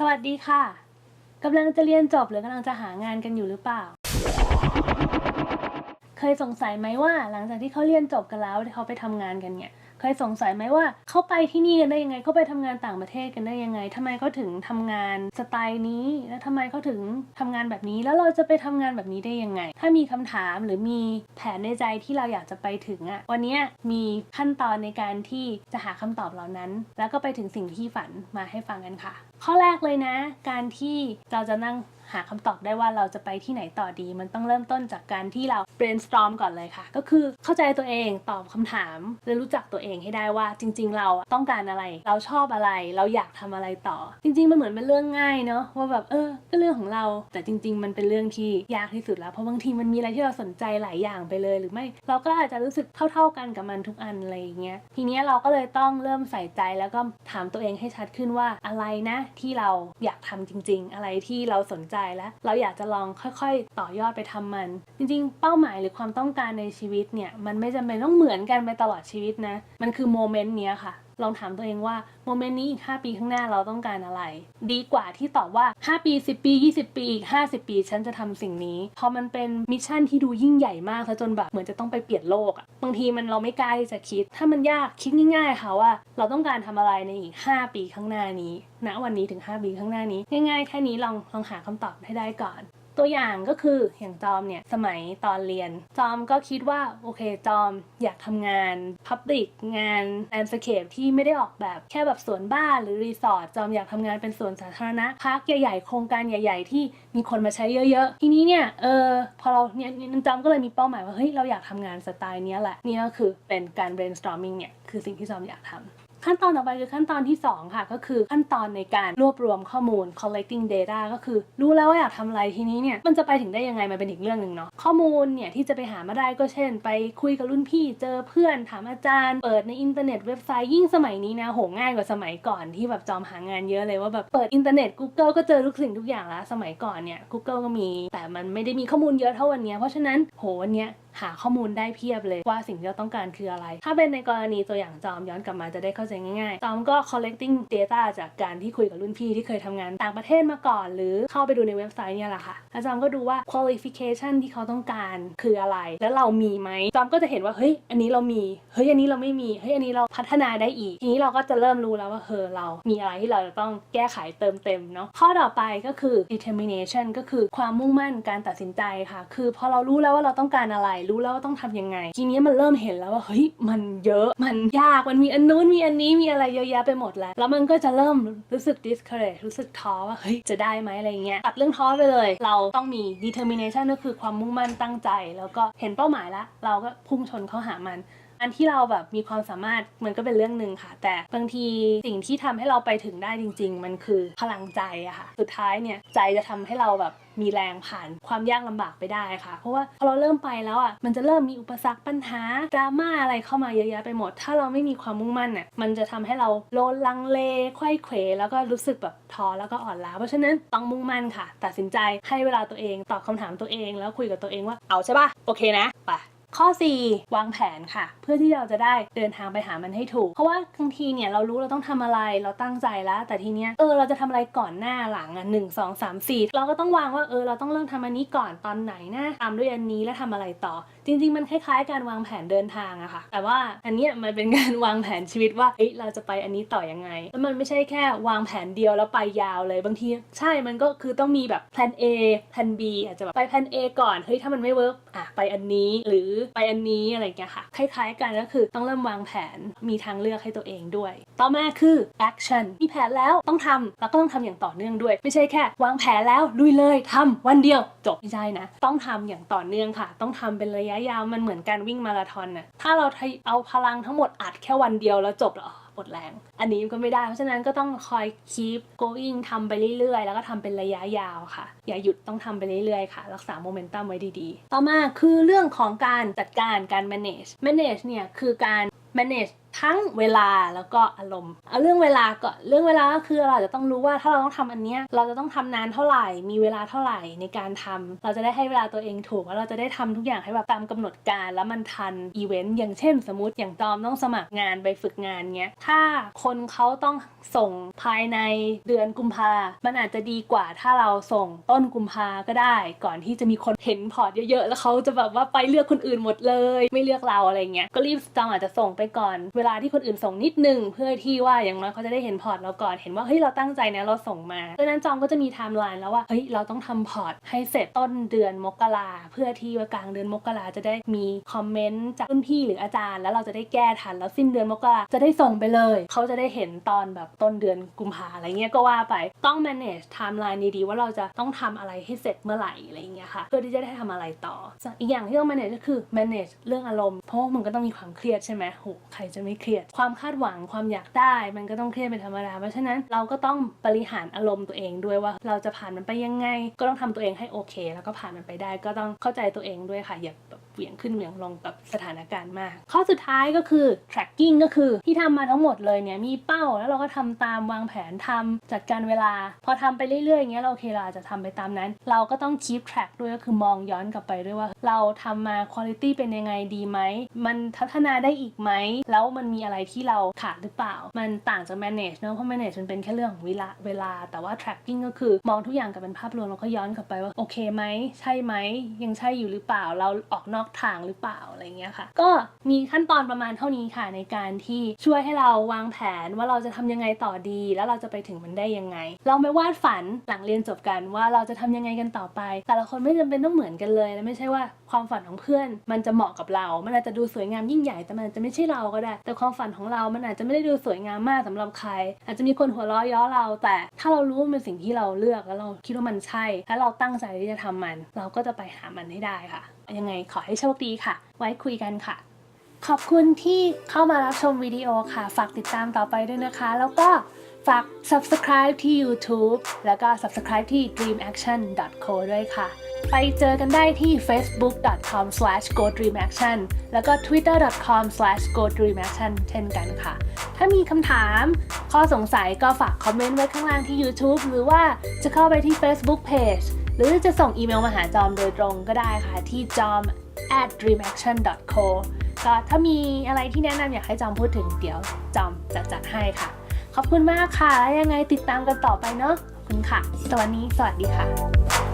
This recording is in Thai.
สวัสดีค่ะ กำลังจะเรียนจบหรือกำลังจะหางานกันอยู่หรือเปล่า เคยสงสัยไหมว่าหลังจากที่เขาเรียนจบกันแล้วที่เขาไปทำงานกันเนี่ย เคยสงสัยไหมว่าเขาไปที่นี่กันได้ยังไงเขาไปทำงานต่างประเทศกันได้ยังไงทำไมเขาถึงทำงานสไตล์นี้แล้วทำไมเขาถึงทำงานแบบนี้แล้วเราจะไปทำงานแบบนี้ได้ยังไง ถ้ามีคำถามหรือมีแผนในใจที่เราอยากจะไปถึงอะวันนี้มีขั้นตอนในการที่จะหาคำตอบเหล่านั้น แล้วก็ไปถึงสิ่งที่ฝันมาให้ฟังกันค่ะ ข้อแรกเลยนะ การที่เราจะนั่ง หาคำตอบได้ว่าเราจะไปที่ไหนต่อดี มันต้องเริ่มต้นจากการที่เรา brainstorm ก่อนเลยค่ะ ก็คือเข้าใจตัวเองตอบคำถามและรู้จักตัวเองให้ได้ว่าจริง ๆ เราต้องการอะไร เราชอบอะไร เราอยากทำอะไรต่อ จริง ๆ มันเหมือนเป็นเรื่องง่ายเนาะว่าแบบเออก็เรื่องของเรา แต่จริง ๆ มันเป็นเรื่องที่ยากที่สุดแล้วเพราะบางทีมันมีอะไรที่เราสนใจหลายอย่างไปเลย หรือไม่ เราก็อาจจะรู้สึกเท่า ๆกันกับมันทุกอันอะไรอย่างเงี้ยทีเนี้ยเราก็เลยต้องเริ่มใส่ใจแล้วก็ถามตัวเองให้ชัดขึ้นว่าอะไรนะที่เราอยากทำจริง ๆ อะไรที่เราสนใจและเราอยากจะลองค่อยๆ ต่อยอดไปทำมัน จริงๆ เป้าหมายหรือความต้องการในชีวิตเนี่ย มันไม่จำเป็นต้องเหมือนกันไปตลอดชีวิตนะ มันคือโมเมนต์เนี้ยค่ะ ลองถามตัวเองว่าโมเมนต์นี้อีก 5 ปีข้างหน้าเราต้องการอะไร ดีกว่าที่ตอบว่า 5 ปี 10 ปี 20 ปีอีก 50 ปีฉันจะทำสิ่งนี้ พอมันเป็นมิชชั่นที่ดูยิ่งใหญ่มากซะจนแบบเหมือนจะต้องไปเปลี่ยนโลกอะบางทีมันเราไม่กล้าที่จะคิด ถ้ามันยากคิดง่ายๆค่ะว่า เราต้องการทำอะไรในอีก 5 ปีข้างหน้านี้ณวันนี้ถึง 5 ปีข้างหน้านี้ ง่ายๆแค่นี้ลองลองหาคำตอบให้ได้ก่อน ตัวอย่างก็คืออย่างจอมเนี่ยสมัยตอนเรียน จอมก็คิดว่าโอเคจอมอยากทำงาน Public งาน Landscape ที่ไม่ได้ออกแบบแค่แบบสวนบ้านหรือรีสอร์ทจอมอยากทำงานเป็นสวนสาธารณะพักใหญ่ๆโครงการใหญ่ ๆ ที่มีคนมาใช้เยอะๆ ทีนี้เนี่ยเออพอเราเนี่ยจอมก็เลยมีเป้าหมายว่าเฮ้ยเราอยากทำงานสไตล์นี้แหละนี่ก็คือเป็นการ brainstorming เนี่ยคือสิ่งที่จอมอยากทำ ขั้นตอนต่อไปคือขั้นตอนที่ 2 ค่ะ ก็คือขั้นตอนในการรวบรวมข้อมูล collecting data ก็คือ รู้แล้วว่าอยากทำอะไรทีนี้เนี่ยมันจะไปถึงได้ยังไงมันเป็นอีกเรื่องหนึ่งเนาะข้อมูลเนี่ยที่จะไปหามาได้ก็เช่น ไปคุยกับรุ่นพี่เจอเพื่อนถามอาจารย์ เปิดในอินเทอร์เน็ตเว็บไซต์ยิ่งสมัยนี้นะโหง่ายกว่าสมัยก่อนที่แบบจอมหางานเยอะเลยว่าแบบเปิดอินเทอร์เน็ต Google ก็เจอทุกสิ่งทุกอย่างแล้วสมัยก่อนเนี่ย Google ก็มี แต่มันไม่ได้มีข้อมูลเยอะเท่าวันนี้เพราะฉะนั้นโหวันเนี้ย หาข้อมูลได้เพียบเลยว่าสิ่งที่เราต้องการคืออะไร ถ้าเป็นในกรณีตัวอย่างจอมย้อนกลับมาจะได้เข้าใจง่ายๆ จอมก็ collecting data จากการที่คุยกับรุ่นพี่ที่เคยทำงานต่างประเทศมาก่อน หรือเข้าไปดูในเว็บไซต์เนี่ยแหละค่ะแล้วจอมก็ดูว่า qualification ที่เขาต้องการคืออะไร แล้วเรามีไหมจอมก็จะเห็นว่าเฮ้ยอันนี้เรามีเฮ้ยอันนี้เราไม่มีเฮ้ยอันนี้เราพัฒนาได้อีก ทีนี้เราก็จะเริ่มรู้แล้วว่าเฮ้ยเรา มีอะไรที่เราจะต้องแก้ไขเติมเต็มเนาะข้อต่อไปก็คือ determination ก็คือความมุ่งมั่นการตัดสินใจค่ะ คือพอเรารู้แล้วว่าเราต้องการอะไรรู้แล้วว่าต้องทำยังไง ทีนี้มันเริ่มเห็นแล้วว่าเฮ้ยมันเยอะมันยากมันมีอันนู้นมีอันนี้มีอะไรเยอะแยะไปหมดแล้ว แล้วมันก็จะเริ่มรู้สึก discourage รู้สึกท้อว่าเฮ้ยจะได้ไหมอะไรเงี้ยตัดเรื่องท้อไปเลย เราต้องมี determination ก็คือความมุ่งมั่นตั้งใจ แล้วก็เห็นเป้าหมายแล้ว เราก็พุ่งชนเข้าหามัน อันที่เราแบบมีความสามารถมันก็เป็นเรื่องหนึ่งค่ะ แต่บางทีสิ่งที่ทำให้เราไปถึงได้จริง ๆ มันคือพลังใจอะค่ะ สุดท้ายเนี่ยใจจะทำให้เราแบบมีแรงผ่านความยากลำบากไปได้ค่ะ เพราะว่าพอเราเริ่มไปแล้วอะมันจะเริ่มมีอุปสรรคปัญหาดราม่าอะไรเข้ามาเยอะแยะไปหมด ถ้าเราไม่มีความมุ่งมั่นเนี่ยมันจะทำให้เราโลนลังเลไขว้เขวแล้วก็รู้สึกแบบท้อแล้วก็อ่อนล้าเพราะฉะนั้นต้องมุ่งมั่นค่ะ ตัดสินใจให้เวลาตัวเองตอบคำถามตัวเอง แล้วคุยกับตัวเองว่าเอาใช่ปะโอเคนะไป ข้อ 4 วางแผนค่ะ เพื่อที่เราจะได้เดินทางไปหามันให้ถูก เพราะว่าบางทีเนี่ยเรารู้เราต้องทำอะไรเราตั้งใจแล้ว แต่ทีเนี้ยเออเราจะทำอะไรก่อนหน้าหลังอะหนึ่งสองสามสี่เราก็ต้องวางว่าเออเราต้องเริ่มทำอันนี้ก่อนตอนไหนนะตามด้วยอันนี้แล้วทำอะไรต่อ จริงๆ มันคล้ายๆ การวางแผนเดินทางอะค่ะ แต่ว่าอันเนี้ยมันเป็นการวางแผนชีวิตว่าเฮ้ยเราจะไปอันนี้ต่อยังไง แล้วมันไม่ใช่แค่วางแผนเดียวแล้วไปยาวเลยบางที ใช่มันก็คือต้องมีแบบแผน A แผน B อาจจะแบบไปแผน A ก่อนเฮ้ยถ้ามันไม่เวิร์กอะไปอันนี้หรือไปอันนี้อะไรเงี้ยค่ะ คล้ายๆ กันก็คือต้องเริ่มวางแผนมีทางเลือกให้ตัวเองด้วย ต่อมาคือ action มีแผนแล้วต้องทำแล้วก็ต้องทำอย่างต่อเนื่องด้วย ไม่ใช่แค่ วางแผนแล้วลุยเลยทำวันเดียวจบไม่ใช่นะ ต้องทำอย่างต่อเนื่องค่ะ ต้องทำเป็นระยะะยาวมันเหมือนการวิ่งมาราธอนน่ะถ้าเราเอาพลังทั้งหมดอัดแค่วันเดียวแล้วจบแล้วหมดแรง อันนี้ก็ไม่ได้ เพราะฉะนั้นก็ต้องคอย keep going ทำไปเรื่อยๆ แล้วก็ทำเป็นระยะยาวค่ะ อย่าหยุดต้องทำไปเรื่อยๆ ค่ะ รักษาโมเมนตัมไว้ดีๆ ต่อมาคือเรื่องของการจัดการการ manage manage เนี่ยคือการ manage ทั้งเวลาแล้วก็อารมณ์ เอาเรื่องเวลาก่อนเรื่องเวลาก็คือเราจะต้องรู้ว่าถ้าเราต้องทำอันเนี้ยเราจะต้องทำนานเท่าไหร่ มีเวลาเท่าไหร่ในการทำเราจะได้ให้เวลาตัวเองถูกแล้วเราจะได้ทำทุกอย่างให้แบบตามกำหนดการแล้วมันทันอีเวนต์อย่างเช่น สมมติอย่างตอมต้องสมัครงานไปฝึกงานเงี้ยถ้าคนเขาต้องส่งภายในเดือนกุมภามันอาจจะดีกว่าถ้าเราส่งต้นกุมภาก็ได้ ก่อนที่จะมีคนเห็นพอร์ตเยอะๆแล้วเขาจะแบบว่าไปเลือกคนอื่นหมดเลย ไม่เลือกเราอะไรเงี้ยก็รีบจองอาจจะส่งไปก่อนเวลาที่คนอื่นส่งนิดนึง เพื่อที่ว่าอย่างน้อยเขาจะได้เห็นพอร์ตเราก่อนเห็นว่าเฮ้ยเราตั้งใจนะเราส่งมาดังนั้นจองก็จะมีไทม์ไลน์แล้วว่าเฮ้ยเราต้องทำพอร์ตให้เสร็จต้นเดือนมกราเพื่อที่ว่ากลางเดือนมกราจะได้มีคอมเมนต์จากรุ่นพี่หรืออาจารย์ แล้วเราจะได้แก้ทันแล้วสิ้นเดือนมกราจะได้ส่งไปเลยเขาจะได้เห็นตอนแบบต้นเดือนกุมภาอะไรเงี้ยก็ว่าไปต้อง manage timeline ดีๆว่าเราจะต้องทำอะไรให้เสร็จเมื่อไหร่อะไรเงี้ยค่ะเพื่อที่จะได้ทำอะไรต่อ อีกอย่างที่ต้อง manage ก็คือ manage เรื่องอารมณ์เพราะมันก็ต้องมีความเครียดใช่ไหมโหใครจะไม่เครียด ความคาดหวังความอยากได้ มันก็ต้องเครียดเป็นธรรมดา เพราะฉะนั้นเราก็ต้องบริหารอารมณ์ตัวเองด้วยว่าเราจะผ่านมันไปยังไง ก็ต้องทำตัวเองให้โอเค แล้วก็ผ่านมันไปได้ ก็ต้องเข้าใจตัวเองด้วยค่ะอย่าแบบเหวี่ยงขึ้นเหวี่ยงลงกับสถานการณ์มาก ข้อสุดท้ายก็คือ tracking ก็คือที่ทำมาทั้งหมดเลยเนี่ยมีเป้า แล้วเราก็ทำตามวางแผนทำจัดการเวลา พอทำไปเรื่อยๆอย่างเงี้ยเราโอเคเราอาจจะทำไปตามนั้น เราก็ต้อง keep track ด้วยก็คือมองย้อนกลับไปด้วยว่า เราทำมา quality เป็นยังไงดีไหมมันพัฒนาได้อีกไหมแล้วมันมีอะไรที่เราขาดหรือเปล่า มันต่างจาก manage เนอะเพราะ manage มันเป็นแค่เรื่องของเวลาเวลา แต่ว่า tracking ก็คือมองทุกอย่างกับเป็นภาพรวมแล้วก็ย้อนกลับไปว่าโอเคไหมใช่ไหมยังใช่อยู่หรือเปล่า เราออกนอกทางหรือเปล่าอะไรเงี้ยค่ะ ก็มีขั้นตอนประมาณเท่านี้ค่ะในการที่ช่วยให้เราวางแผนว่าเราจะทำยังไงต่อดี แล้วเราจะไปถึงมันได้ยังไง เราไม่วาดฝันหลังเรียนจบกันว่าเราจะทำยังไงกันต่อไป แต่ละคนไม่จำเป็นต้องเหมือนกันเลยและไม่ใช่ว่าความฝันของเพื่อน มันจะเหมาะกับเรา มันอาจจะดูสวยงามยิ่งใหญ่แต่มันจจะไม่ใช่เราก็ได้แต่ความฝันของเรา มันอาจจะไม่ได้ดูสวยงามมากสำหรับใคร อาจจะมีคนหัวเราะเย้อเรา แต่ถ้าเรารู้ว่ามันเป็นสิ่งที่เราเลือกแล้วเราคิดว่ามันใช่ และเราตั้งใจที่จะทำมัน เราก็จะไปหามันให้ได้ค่ะ ยังไงขอให้โชคดีค่ะ ไว้คุยกันค่ะ ขอบคุณที่เข้ามารับชมวิดีโอค่ะ ฝากติดตามต่อไปด้วยนะคะ แล้วก็ฝาก subscribe ที่ YouTube แล้วก็ subscribe ที่ dreamaction.co ด้วยค่ะ ไปเจอกันได้ที่ facebook.com/godreamaction แล้วก็ twitter.com/godreamaction เช่นกันค่ะ ถ้ามีคำถาม ข้อสงสัยก็ฝากคอมเมนต์ไว้ข้างล่างที่ YouTube หรือว่าจะเข้าไปที่ Facebook Page หรือจะส่งอีเมลมาหาจอมโดยตรงก็ได้ค่ะที่จอม at dreamaction.co ก็ถ้ามีอะไรที่แนะนำอยากให้จอมพูดถึงเดี๋ยวจอมจะจัดให้ค่ะ ขอบคุณมากค่ะ แล้วยังไงติดตามกันต่อไปเนาะขอบคุณค่ะ สวัสดีสวัสดีค่ะ